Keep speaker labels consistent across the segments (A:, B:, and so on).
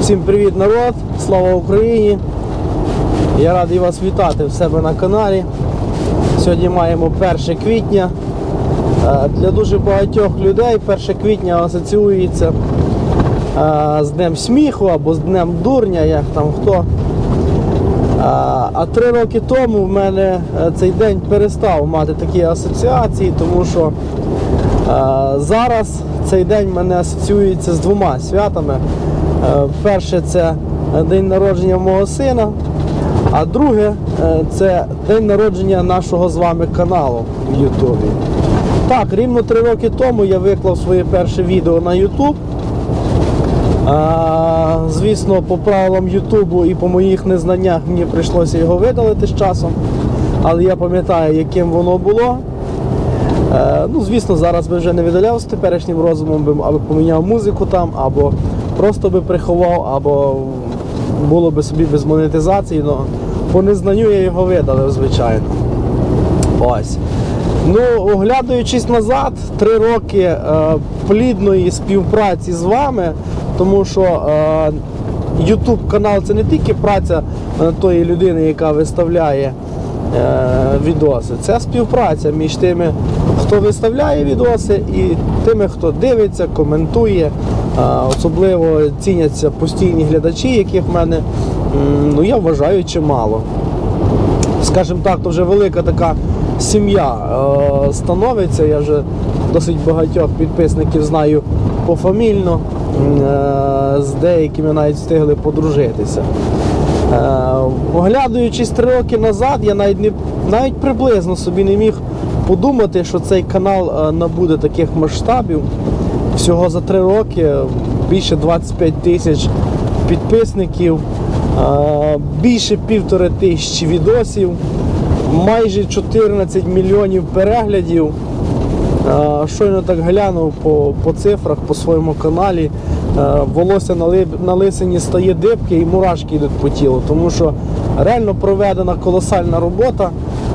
A: Всім привіт, народ! Слава Україні! Я радий вас вітати в себе на каналі. Сьогодні маємо 1 квітня. Е, Для дуже багатьох людей 1 квітня асоціюється е, з Днем сміху або з Днем дурня, як там хто. А, А три роки тому в мене е, цей день перестав мати такі асоціації, тому що е, зараз цей день в мене асоціюється з двома святами. Е, Перше це день народження мого сина, а друге е, це день народження нашого з вами каналу в Ютубі. Так, рівно три роки тому я виклав своє перше відео на YouTube. Звісно, по правилам Ютубу і по моїх незнаннях мені прийшлося його видалити з часом. Але я пам'ятаю, яким воно було. Е, ну, звісно, зараз би вже не видаляв з теперішнім розумом, або поміняв музику там, або просто би приховав, або було би собі без монетизації. але по незнанню я його видалив, звичайно. Ось. Ну, оглядаючись назад, три роки е, плідної співпраці з вами, тому що е, YouTube канал це не тільки праця е, тої людини, яка виставляє відоси, це співпраця між тими, хто виставляє відоси, і тими, хто дивиться, коментує. Е, особливо ціняться постійні глядачі, яких в мене, ну я вважаю, чимало скажімо так, то вже велика така сім'я е, становиться. Я вже досить багатьох підписників знаю пофамільно, е, з деякими навіть встигли подружитися. Е, оглядаючись три роки назад, я навіть не навіть приблизно собі не міг подумати, що цей канал е, набуде таких масштабів. Всього за три роки більше 25 тисяч підписників, е, більше півтори тисячі відосів, майже 14 мільйонів переглядів. Щойно так глянув по, по цифрах по своєму каналі. Е, Волосся на, ли, на лисині стає дибки і мурашки йдуть по тілу, тому що реально проведена колосальна робота.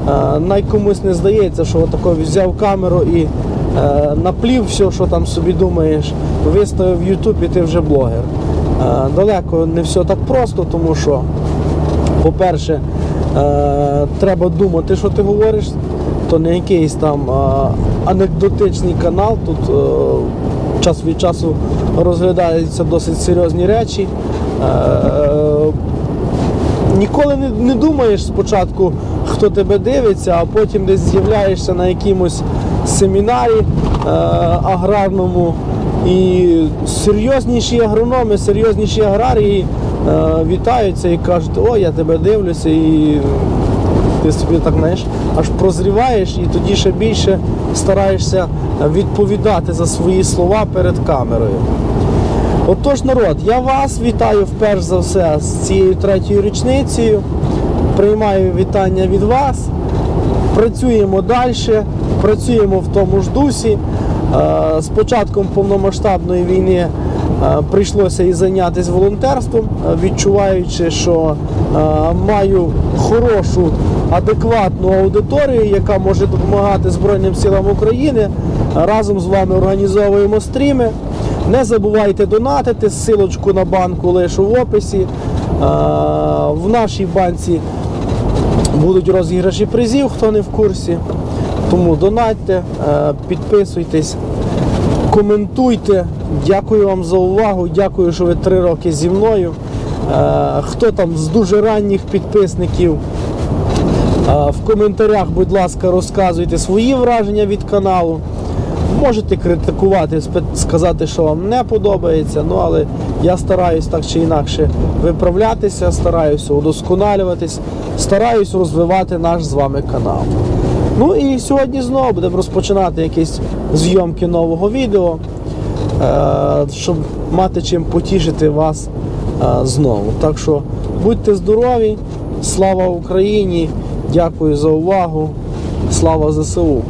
A: Е, Най комусь не здається, що отако взяв камеру і е, наплів все, що там собі думаєш, виставив в YouTube і ти вже блогер. Далеко не все так просто, тому що, по-перше, треба думати, що ти говориш. То не якийсь там анекдотичний канал. Тут час від часу розглядаються досить серйозні речі. Е, Ніколи не, не думаєш спочатку, хто тебе дивиться, а потім десь з'являєшся на якомусь семінарі е, аграрному. І серйозніші агрономи, серйозніші аграрії е, вітаються і кажуть, о, я тебе дивлюся, і ти собі так знаєш, аж прозріваєш і тоді ще більше стараєшся відповідати за свої слова перед камерою. Отож, народ, я вас вітаю вперше за все з цією третьою річницею. Приймаю вітання від вас. Працюємо далі, працюємо в тому ж дусі. Е, З початком повномасштабної війни прийшлося і зайнятися волонтерством, е, відчуваючи, що е, маю хорошу, адекватну аудиторію, яка може допомагати Збройним силам України. Разом з вами організовуємо стріми. Не забувайте донатити, ссылочку на банку лишу в описі. Е, В нашій банці будуть розіграші призів, хто не в курсі. Тому донатьте, е, підписуйтесь, коментуйте. Дякую вам за увагу. Дякую, що ви три роки зі мною. Е, Хто там з дуже ранніх підписників? е, В коментарях, будь ласка, розказуйте свої враження від каналу. Можете критикувати, сказати, що вам не подобається, ну але я стараюсь так чи інакше виправлятися, стараюся удосконалюватись, стараюсь розвивати наш з вами канал. Ну і сьогодні знову будемо розпочинати якісь зйомки нового відео, щоб мати чим потішити вас е, знову. Так що будьте здорові, слава Україні! Дякую за увагу, слава ЗСУ!